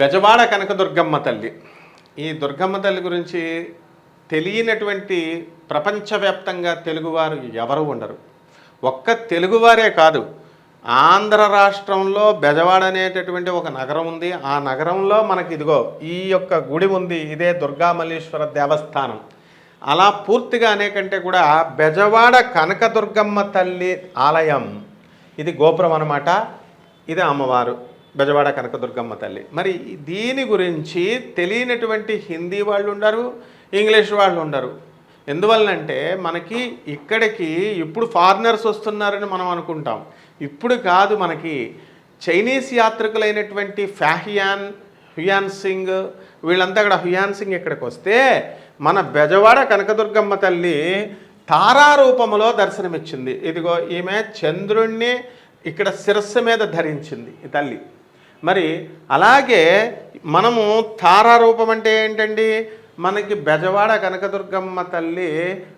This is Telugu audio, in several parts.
బెజవాడ కనకదుర్గమ్మ తల్లి. ఈ దుర్గమ్మ తల్లి గురించి తెలియనటువంటి ప్రపంచవ్యాప్తంగా తెలుగువారు ఎవరు ఉండరు. ఒక్క తెలుగువారే కాదు ఆంధ్ర రాష్ట్రంలో బెజవాడ అనేటటువంటి ఒక నగరం ఉంది. ఆ నగరంలో మనకి ఇదిగో ఈ యొక్క గుడి ఉంది. ఇదే దుర్గామల్లేశ్వర దేవస్థానం. అలా పూర్తిగా అనేకంటే కూడా బెజవాడ కనకదుర్గమ్మ తల్లి ఆలయం ఇది గోపురం అన్నమాట. ఇది అమ్మవారు. బెజవాడ కనకదుర్గమ్మ తల్లి. మరి దీని గురించి తెలియనటువంటి హిందీ వాళ్ళు ఉండరు ఇంగ్లీష్ వాళ్ళు ఉండరు. ఎందువల్లంటే మనకి ఇక్కడికి ఇప్పుడు ఫారినర్స్ వస్తున్నారని మనం అనుకుంటాం. ఇప్పుడు కాదు మనకి చైనీస్ యాత్రికులైనటువంటి ఫ్యాహియాన్ హుయాన్ సింగ్ వీళ్ళంతా అక్కడ హుయాన్ సింగ్ ఇక్కడికి వస్తే మన బెజవాడ కనకదుర్గమ్మ తల్లి తారారూపములో దర్శనమిచ్చింది. ఇదిగో ఈమె చంద్రుణ్ణి ఇక్కడ శిరస్సు మీద ధరించింది ఈ తల్లి. మరి అలాగే మనము తారారూపం అంటే ఏంటండి? మనకి బెజవాడ కనకదుర్గమ్మ తల్లి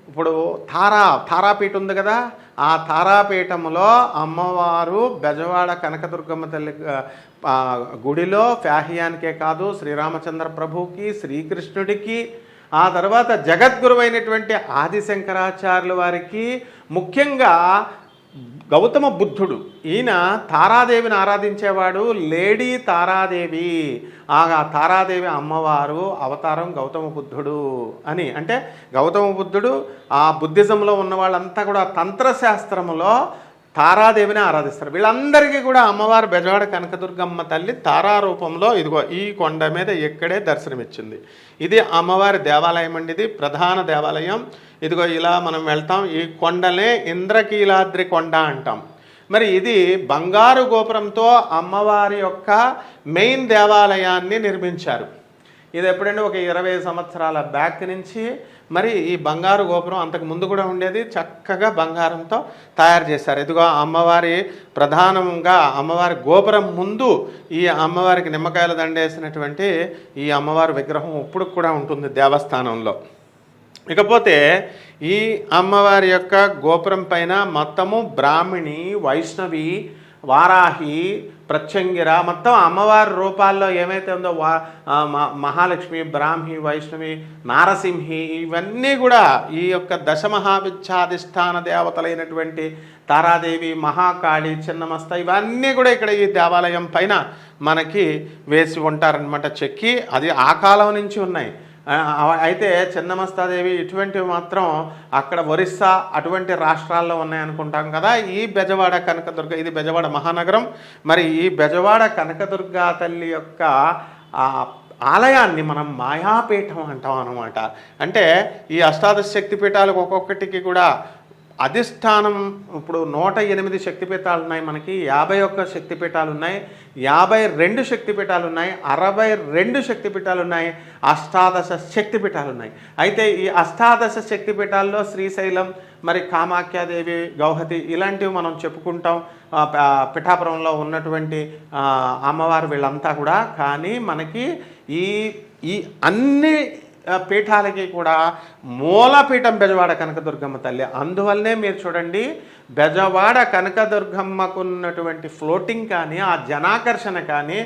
ఇప్పుడు తారా తారాపీఠ ఉంది కదా? ఆ తారాపీఠములో అమ్మవారు బెజవాడ కనకదుర్గమ్మ తల్లి గుడిలో ఫ్యాహియానికే కాదు శ్రీరామచంద్ర ప్రభుకి శ్రీకృష్ణుడికి ఆ తర్వాత జగద్గురువైనటువంటి ఆదిశంకరాచార్యుల వారికి ముఖ్యంగా గౌతమ బుద్ధుడు. ఈయన తారాదేవిని ఆరాధించేవాడు. లేడీ తారాదేవి. ఆ తారాదేవి అమ్మవారు అవతారం గౌతమ బుద్ధుడు అని. అంటే గౌతమ బుద్ధుడు ఆ బుద్ధిజంలో ఉన్న వాళ్ళంతా కూడా తంత్రశాస్త్రములో తారాదేవిని ఆరాధిస్తారు. వీళ్ళందరికీ కూడా అమ్మవారు బెజవాడ కనకదుర్గమ్మ తల్లి తారా రూపంలో ఇదిగో ఈ కొండ మీద ఇక్కడే దర్శనమిచ్చింది. ఇది అమ్మవారి దేవాలయం అండి ఇది ప్రధాన దేవాలయం. ఇదిగో ఇలా మనం వెళ్తాం. ఈ కొండలే ఇంద్రకీలాద్రి కొండ అంటాం. మరి ఇది బంగారు గోపురంతో అమ్మవారి యొక్క మెయిన్ దేవాలయాన్ని నిర్మించారు. ఇది ఎప్పుడంటే ఒక ఇరవై సంవత్సరాల బ్యాక్ నుంచి మరి ఈ బంగారు గోపురం అంతకు ముందు కూడా ఉండేది. చక్కగా బంగారంతో తయారు చేశారు. ఇదిగో అమ్మవారి ప్రధానంగా అమ్మవారి గోపురం ముందు ఈ అమ్మవారికి నిమ్మకాయల దండేసినటువంటి ఈ అమ్మవారి విగ్రహం ఇప్పుడు కూడా ఉంటుంది దేవస్థానంలో. ఇకపోతే ఈ అమ్మవారి యొక్క గోపురం పైన మొత్తము బ్రాహ్మిణి వైష్ణవి వారాహి ప్రత్యంగిర మొత్తం అమ్మవారి రూపాల్లో ఏమైతే ఉందో వా మ- మహాలక్ష్మి బ్రాహ్మి వైష్ణవి నారసింహి ఇవన్నీ కూడా ఈ యొక్క దశమహావిచ్ఛాధిష్టాన దేవతలైనటువంటి తారాదేవి మహాకాళి చిన్నమస్త ఇవన్నీ కూడా ఇక్కడ ఈ దేవాలయం పైన మనకి వేసి ఉంటారనమాట చెక్కి. అది ఆ కాలం నుంచి ఉన్నాయి. అయితే చిన్నమస్తాదేవి ఇటువంటివి మాత్రం అక్కడ ఒరిస్సా అటువంటి రాష్ట్రాల్లో ఉన్నాయనుకుంటాం కదా. ఈ బెజవాడ కనకదుర్గ ఇది బెజవాడ మహానగరం. మరి ఈ బెజవాడ కనకదుర్గా తల్లి యొక్క ఆలయాన్ని మనం మాయాపీఠం అంటాం అనమాట అంటే ఈ అష్టాదశ శక్తి పీఠాలకు ఒక్కొక్కటికి కూడా అధిష్టానం ఇప్పుడు నూట ఎనిమిది శక్తిపీఠాలు ఉన్నాయి మనకి యాభై ఒక్క శక్తిపీఠాలు ఉన్నాయి యాభై రెండు శక్తిపీఠాలు ఉన్నాయి అరవై రెండు శక్తిపీఠాలు ఉన్నాయి అష్టాదశ శక్తిపీఠాలు ఉన్నాయి అయితే ఈ అష్టాదశ శక్తిపీఠాల్లో శ్రీశైలం మరి కామాఖ్యాదేవి గౌహతి ఇలాంటివి మనం చెప్పుకుంటాం. పిఠాపురంలో ఉన్నటువంటి అమ్మవారు వీళ్ళంతా కూడా. కానీ మనకి ఈ ఈ అన్ని పీఠాలకి కూడా మూలపీఠం బెజవాడ కనకదుర్గమ్మ తల్లి. అందువల్లనే మీరు చూడండి బెజవాడ కనకదుర్గమ్మకు ఉన్నటువంటి ఫ్లోటింగ్ కానీ ఆ జనాకర్షణ కానీ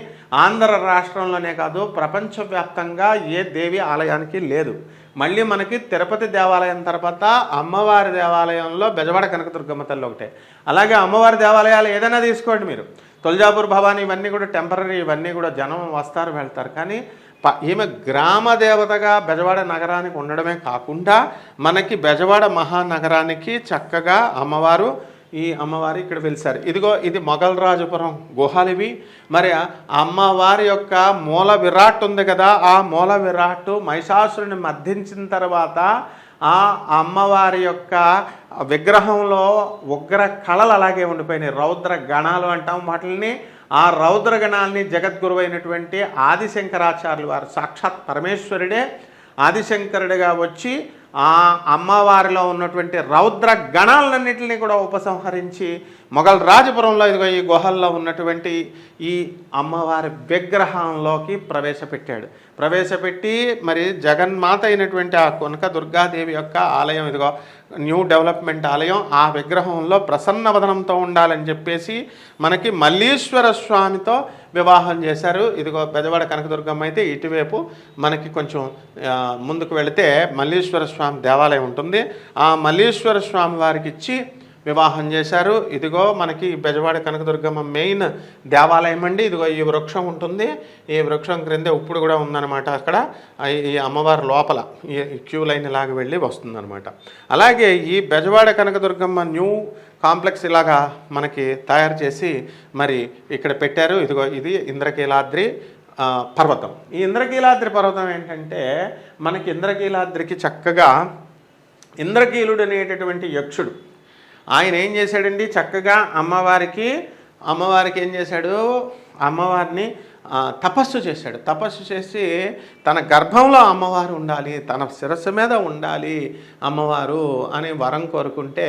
ఆంధ్ర రాష్ట్రంలోనే కాదు ప్రపంచవ్యాప్తంగా ఏ దేవి ఆలయానికి లేదు. మళ్ళీ మనకి తిరుపతి దేవాలయం తర్వాత అమ్మవారి దేవాలయంలో బెజవాడ కనకదుర్గమ్మ తల్లి ఒకటే. అలాగే అమ్మవారి దేవాలయాలు ఏదైనా తీసుకోండి మీరు. తులజాపూర్ భవానీ ఇవన్నీ కూడా టెంపరీ ఇవన్నీ కూడా జనం వస్తారు వెళ్తారు. కానీ ఈమె గ్రామ దేవతగా బెజవాడ నగరానికి ఉండడమే కాకుండా మనకి బెజవాడ మహానగరానికి చక్కగా అమ్మవారు ఈ అమ్మవారు ఇక్కడ వెలిసారు ఇదిగో ఇది మొఘలరాజపురం ఇవి మరి అమ్మవారి యొక్క మూల విరాట్ ఉంది కదా ఆ మూల విరాట్ మహిషాసురుని మర్దించిన తర్వాత ఆ అమ్మవారి యొక్క విగ్రహంలో ఉగ్ర కళలు అలాగే ఉండిపోయినాయి. రౌద్ర గణాలు అంటాం వాటిని ఆ రౌద్ర గణాల్ని జగద్గురువైనటువంటి ఆదిశంకరాచార్యులు వారు సాక్షాత్ పరమేశ్వరుడే ఆదిశంకరుడిగా వచ్చి ఆ అమ్మవారిలో ఉన్నటువంటి రౌద్ర గణాలన్నింటినీ కూడా ఉపసంహరించి మొఘల్ రాజపురంలో ఇదిగో ఈ గుహల్లో ఉన్నటువంటి ఈ అమ్మవారి విగ్రహంలోకి ప్రవేశపెట్టాడు. ప్రవేశపెట్టి మరి జగన్మాత అయినటువంటి ఆ కొనక దుర్గాదేవి యొక్క ఆలయం ఇదిగో న్యూ డెవలప్మెంట్ ఆలయం ఆ విగ్రహంలో ప్రసన్న వదనంతో ఉండాలని చెప్పేసి మనకి మల్లీశ్వర స్వామితో వివాహం చేశారు. ఇదిగో పెదవాడ కనకదుర్గమ్మ అయితే ఇటువైపు మనకి కొంచెం ముందుకు వెళితే మల్లీశ్వర స్వామి దేవాలయం ఉంటుంది. ఆ మల్లీశ్వర స్వామి వారికి ఇచ్చి వివాహం చేశారు. ఇదిగో మనకి బెజవాడ కనకదుర్గమ్మ మెయిన్ దేవాలయం అండి. ఇదిగో ఈ వృక్షం ఉంటుంది. ఈ వృక్షం క్రింద ఇప్పుడు కూడా ఉందన్నమాట అక్కడ. ఈ అమ్మవారి లోపల ఈ క్యూ లైన్ లాగా వెళ్ళి వస్తుందన్నమాట. అలాగే ఈ బెజవాడ కనకదుర్గమ్మ న్యూ కాంప్లెక్స్ ఇలాగా మనకి తయారు చేసి మరి ఇక్కడ పెట్టారు. ఇదిగో ఇది ఇంద్రకీలాద్రి పర్వతం. ఈ ఇంద్రకీలాద్రి పర్వతం ఏంటంటే మనకి ఇంద్రకీలాద్రికి చక్కగా ఇంద్రకీలుడు అనేటటువంటి యక్షుడు ఆయన ఏం చేశాడండి? చక్కగా అమ్మవారికి అమ్మవారికి ఏం చేశాడు? అమ్మవారిని తపస్సు చేశాడు. తపస్సు చేసి తన గర్భంలో అమ్మవారు ఉండాలి తన శిరస్సు మీద ఉండాలి అమ్మవారు అని వరం కోరుకుంటే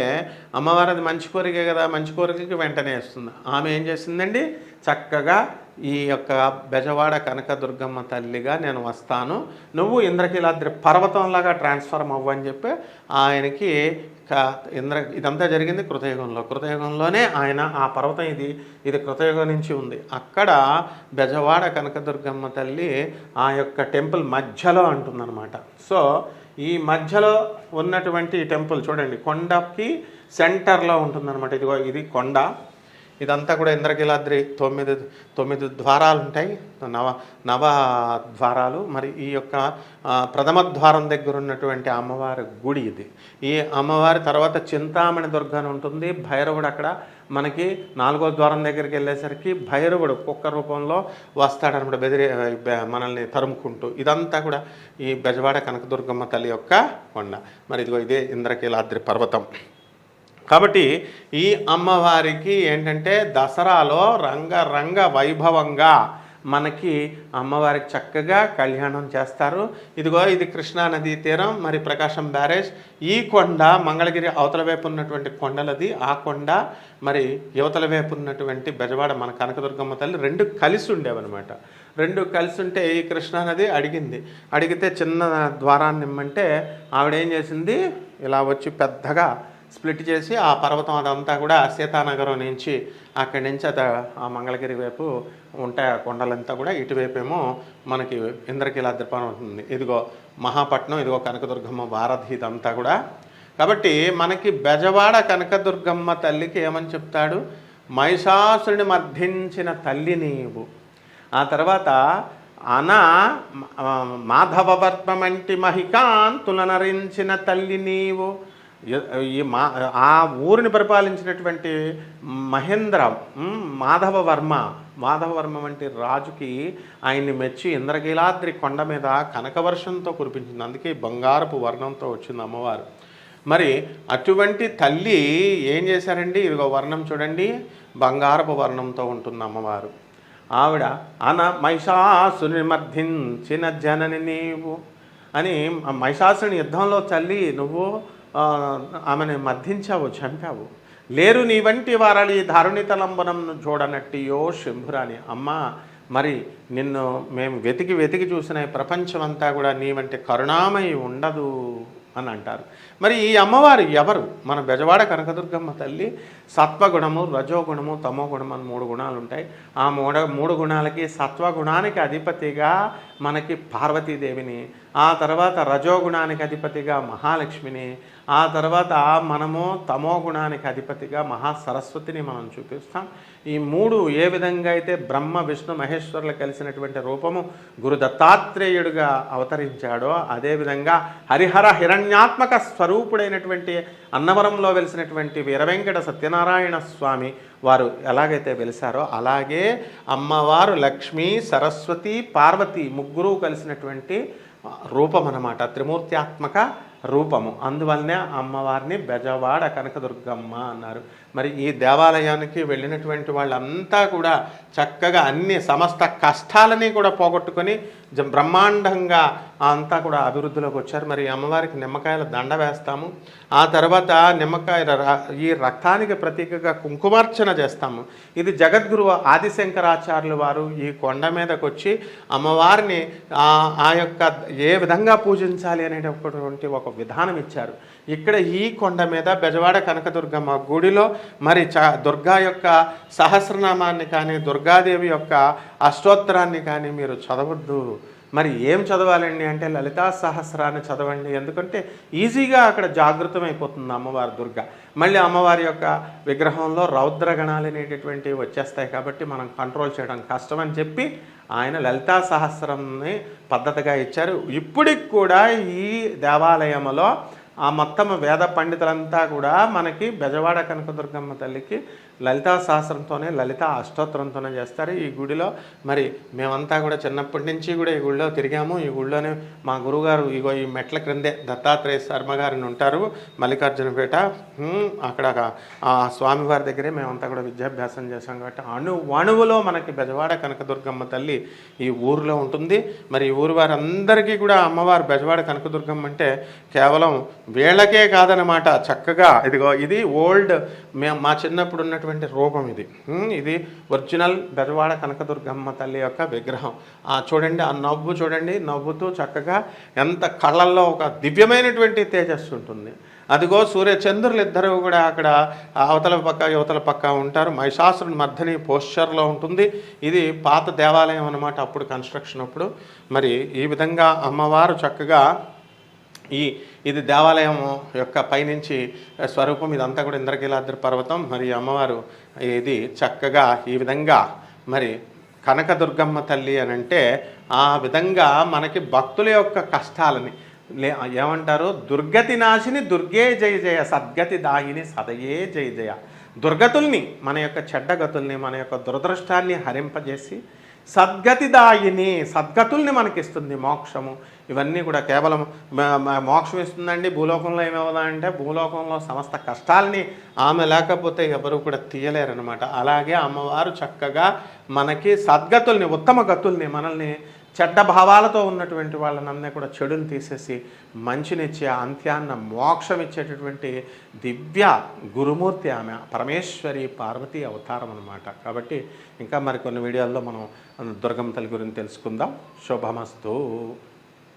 అమ్మవారు అది మంచి కోరికే కదా మంచి కోరికకి వెంటనే ఇస్తుంది ఆమె ఏం చేసిందండి? చక్కగా ఈ యొక్క బెజవాడ కనకదుర్గమ్మ తల్లిగా నేను వస్తాను. నువ్వు ఇంద్రకీలాద్రి పర్వతంలాగా ట్రాన్స్ఫార్మ్ అవ్వని చెప్పి ఆయనకి ఇంద్ర ఇదంతా జరిగింది కృతయుగంలో. కృతయుగంలోనే ఆయన ఆ పర్వతం ఇది ఇది కృతయుగం నుంచి ఉంది. అక్కడ బెజవాడ కనకదుర్గమ్మ తల్లి ఆ యొక్క టెంపుల్ మధ్యలో అంటుందన్నమాట. సో ఈ మధ్యలో ఉన్నటువంటి టెంపుల్ చూడండి కొండకి సెంటర్లో ఉంటుందన్నమాట. ఇదిగో ఇది కొండ. ఇదంతా కూడా ఇంద్రకీలాద్రి తొమ్మిది తొమ్మిది ద్వారాలు ఉంటాయి నవ నవ ద్వారాలు. మరి ఈ యొక్క ప్రథమ ద్వారం దగ్గర ఉన్నటువంటి అమ్మవారి గుడి ఇది. ఈ అమ్మవారి తర్వాత చింతామణి దుర్గ అని ఉంటుంది. భైరవుడు అక్కడ మనకి నాలుగో ద్వారం దగ్గరికి వెళ్ళేసరికి భైరవుడు కుక్క రూపంలో వస్తాడనమాట బెదిరి మనల్ని తరుముకుంటూ. ఇదంతా కూడా ఈ బెజవాడ కనకదుర్గమ్మ తల్లి యొక్క కొండ. మరి ఇదిగో ఇదే ఇంద్రకీలాద్రి పర్వతం. కాబట్టి ఈ అమ్మవారికి ఏంటంటే దసరాలో రంగరంగ వైభవంగా మనకి అమ్మవారికి చక్కగా కళ్యాణం చేస్తారు. ఇదిగో ఇది కృష్ణానది తీరం మరి ప్రకాశం బ్యారేజ్. ఈ కొండ మంగళగిరి అవతల వైపు ఉన్నటువంటి కొండలది ఆ కొండ మరి యువతల వైపు ఉన్నటువంటి బెజవాడ మన కనకదుర్గమ్మ తల్లి రెండు కలిసి ఉండేవన్నమాట. రెండు కలిసి ఉంటే ఈ కృష్ణానది అడిగింది. అడిగితే చిన్న ద్వారాన్ని ఇమ్మంటే ఆవిడ ఏం చేసింది? ఇలా వచ్చి పెద్దగా స్ప్లిట్ చేసి ఆ పర్వతం అదంతా కూడా సీతానగరం నుంచి అక్కడి నుంచి అత ఆ మంగళగిరి వైపు ఉంటాయి ఆ కొండలంతా కూడా. ఇటువైపు ఏమో మనకి ఇంద్రకీలాద్రి ఉంటుంది. ఇదిగో మహాపట్నం ఇదిగో కనకదుర్గమ్మ వారధి ఇదంతా కూడా. కాబట్టి మనకి బెజవాడ కనకదుర్గమ్మ తల్లికి ఏమని చెప్తాడు? మహిషాసురుని మర్ధించిన తల్లి నీవు. ఆ తర్వాత అన మాధవవర్మమంటి మహికాంతులనరించిన తల్లి నీవు. ఈ మా ఆ ఊరిని పరిపాలించినటువంటి మహేంద్ర మాధవవర్మ మాధవ వర్మ వంటి రాజుకి ఆయన్ని మెచ్చి ఇంద్రకీలాద్రి కొండ మీద కనకవర్షంతో కురిపించింది. అందుకే బంగారపు వర్ణంతో వచ్చింది అమ్మవారు. మరి అటువంటి తల్లి ఏం చేశారండి? ఇదిగో వర్ణం చూడండి. బంగారపు వర్ణంతో ఉంటుంది అమ్మవారు. ఆవిడ అన మహిషాసుని మర్ధించిన జనని నీవు అని మహిషాసుని యుద్ధంలో తల్లి నువ్వు ఆమెను మర్ధించావు చంపావు. లేరు నీ వంటి వారలి ధారుణితలంబనం చూడనట్టియో శంభురాని అమ్మ మరి నిన్ను మేము వెతికి వెతికి చూసిన ప్రపంచమంతా కూడా నీ వంటి కరుణామయి ఉండదు అని అంటారు. మరి ఈ అమ్మవారు ఎవరు? మన బెజవాడ కనకదుర్గమ్మ తల్లి సత్వగుణము రజోగుణము తమో అని మూడు గుణాలు ఉంటాయి ఆ మూడ మూడు గుణాలకి సత్వగుణానికి అధిపతిగా మనకి పార్వతీదేవిని ఆ తర్వాత రజోగుణానికి అధిపతిగా మహాలక్ష్మిని ఆ తర్వాత మనము తమో గుణానికి అధిపతిగా మహాసరస్వతిని మనం చూపిస్తాం. ఈ మూడు ఏ విధంగా అయితే బ్రహ్మ విష్ణు మహేశ్వరులు కలిసినటువంటి రూపము గురు దత్తాత్రేయుడుగా అవతరించాడో అదేవిధంగా హరిహర హిరణ్యాత్మక స్వరూపుడైనటువంటి అన్నవరంలో వెలిసినటువంటి వీరవెంకట సత్యనారాయణ స్వామి వారు ఎలాగైతే వెలిసారో అలాగే అమ్మవారు లక్ష్మి సరస్వతి పార్వతి ముగ్గురు కలిసినటువంటి రూపం అన్నమాట త్రిమూర్త్యాత్మక రూపము. అందువల్లనే అమ్మవారిని బెజవాడ కనకదుర్గమ్మ అన్నారు. మరి ఈ దేవాలయానికి వెళ్ళినటువంటి వాళ్ళంతా కూడా చక్కగా అన్ని సమస్త కష్టాలని కూడా పోగొట్టుకొని బ్రహ్మాండంగా అంతా కూడా అభివృద్ధిలోకి వచ్చారు. మరి అమ్మవారికి నిమ్మకాయల దండ వేస్తాము. ఆ తర్వాత నిమ్మకాయ ఈ రక్తానికి ప్రతీకగా కుంకుమార్చన చేస్తాము. ఇది జగద్గురువు ఆదిశంకరాచార్యులు వారు ఈ కొండ మీదకి వచ్చి అమ్మవారిని ఆ ఆ యొక్క ఏ విధంగా పూజించాలి అనేటటువంటి ఒక విధానం ఇచ్చారు. ఇక్కడ ఈ కొండ మీద బెజవాడ కనకదుర్గమ్మ గుడిలో మరి చ దుర్గా యొక్క సహస్రనామాన్ని కానీ దుర్గాదేవి యొక్క అష్టోత్తరాన్ని కానీ మీరు చదవద్దు. మరి ఏం చదవాలండి అంటే లలితా సహస్రాన్ని చదవండి. ఎందుకంటే ఈజీగా అక్కడ జాగృతం అయిపోతుంది అమ్మవారి దుర్గ. మళ్ళీ అమ్మవారి యొక్క విగ్రహంలో రౌద్రగణాలు అనేటటువంటివి వచ్చేస్తాయి కాబట్టి మనం కంట్రోల్ చేయడం కష్టం అని చెప్పి ఆయన లలితా సహస్రంని పద్ధతిగా ఇచ్చారు. ఇప్పటికి కూడా ఈ దేవాలయంలో ఆ మొత్తం వేద పండితులంతా కూడా మనకి బెజవాడ కనకదుర్గమ్మ తల్లికి లలితా సహస్రంతోనే లలిత అష్టోత్తరంతోనే చేస్తారు. ఈ గుడిలో మరి మేమంతా కూడా చిన్నప్పటి నుంచి కూడా ఈ గుడిలో తిరిగాము. ఈ గుడిలోనే మా గురువుగారు ఇగో ఈ మెట్ల క్రిందే దత్తాత్రేయ శర్మ గారిని ఉంటారు మల్లికార్జునపేట అక్కడ ఆ స్వామివారి దగ్గరే మేమంతా కూడా విద్యాభ్యాసం చేశాం కాబట్టి అణు అణువులో మనకి బెజవాడ కనకదుర్గమ్మ తల్లి ఈ ఊరిలో ఉంటుంది. మరి ఈ ఊరు వారందరికీ కూడా అమ్మవారు బెజవాడ కనకదుర్గమ్మ అంటే కేవలం వీళ్ళకే కాదనమాట చక్కగా ఇదిగో ఇది ఓల్డ్ మేము మా చిన్నప్పుడు ఉన్నటువంటి రూపం ఇది. ఇది ఒరిజినల్ బెజవాడ కనకదుర్గమ్మ తల్లి యొక్క విగ్రహం. ఆ చూడండి ఆ నవ్వు చూడండి నవ్వుతూ చక్కగా ఎంత కళ్ళల్లో ఒక దివ్యమైనటువంటి తేజస్సు ఉంటుంది. అదిగో సూర్య చంద్రులు ఇద్దరు కూడా అక్కడ అవతల పక్క యువతల పక్క ఉంటారు. మహిషాసురుని మర్ధని పోస్చర్లో ఉంటుంది. ఇది పాత దేవాలయం అనమాట అప్పుడు కన్స్ట్రక్షన్ అప్పుడు. మరి ఈ విధంగా అమ్మవారు చక్కగా ఈ ఇది దేవాలయం యొక్క పైనుంచి స్వరూపం ఇదంతా కూడా ఇంద్రకీలాద్రి పర్వతం. మరి అమ్మవారు ఇది చక్కగా ఈ విధంగా మరి కనకదుర్గమ్మ తల్లి అని అంటే ఆ విధంగా మనకి భక్తుల యొక్క కష్టాలని లే ఏమంటారు? దుర్గతి నాశిని దుర్గే జయ జయ సద్గతి దాయిని సదయే జయ జయ. దుర్గతుల్ని మన యొక్క చెడ్డగతుల్ని మన యొక్క దురదృష్టాన్ని హరింపజేసి సద్గతి దాయిని సద్గతుల్ని మనకిస్తుంది మోక్షము. ఇవన్నీ కూడా కేవలం మోక్షం ఇస్తుందండి భూలోకంలో ఏమవుదా అంటే భూలోకంలో సమస్త కష్టాలని ఆమె లేకపోతే ఎవరు కూడా తీయలేరనమాట అలాగే అమ్మవారు చక్కగా మనకి సద్గతుల్ని ఉత్తమ గతుల్ని మనల్ని చెడ్డ భావాలతో ఉన్నటువంటి వాళ్ళనందరినీ కూడా చెడుని తీసేసి మంచినిచ్చే అంత్యాన్న మోక్షం ఇచ్చేటటువంటి దివ్య గురుమూర్తి ఆమె పరమేశ్వరి పార్వతీ అవతారం అనమాట కాబట్టి ఇంకా మరికొన్ని వీడియోల్లో మనం దుర్గమ్మ తల్లి గురించి తెలుసుకుందాం. శుభమస్తు.